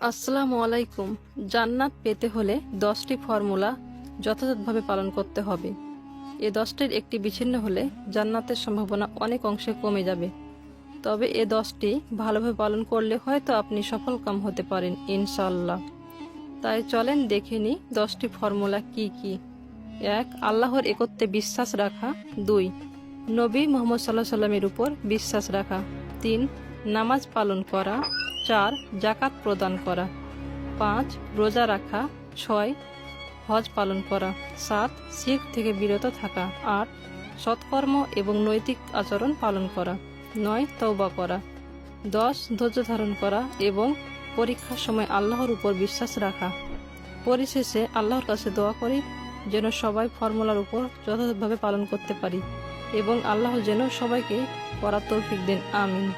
আসসালামু আলাইকুম। জান্নাত পেতে হলে দশটি ফর্মুলা যথাযথভাবে পালন করতে হবে। এ দশটির একটি বিচ্ছিন্ন হলে জান্নাতের সম্ভাবনা অনেক অংশে কমে যাবে। তবে এ দশটি ভালোভাবে পালন করলে হয়তো আপনি সফল কাম হতে পারেন ইনশাল্লাহ তাই চলেন দেখে নিই দশটি ফর্মুলা কি কি। এক, আল্লাহর একত্রে বিশ্বাস রাখা। দুই, নবী মোহাম্মদ সাল্লাহ সাল্লামের উপর বিশ্বাস রাখা। তিন, নামাজ পালন করা। চার, জাকাত প্রদান করা। পাঁচ, রোজা রাখা। ছয়, হজ পালন করা। সাত, শিখ থেকে বিরত থাকা। আট, সৎকর্ম এবং নৈতিক আচরণ পালন করা। নয় তৌবা করা। দশ, ধৈর্য ধারণ করা এবং পরীক্ষার সময় আল্লাহর উপর বিশ্বাস রাখা। পরিশেষে আল্লাহর কাছে দোয়া করি, যেন সবাই ফর্মুলার উপর যথাযথভাবে পালন করতে পারি এবং আল্লাহ যেন সবাইকে করার তৌফিক দেন, আমিন।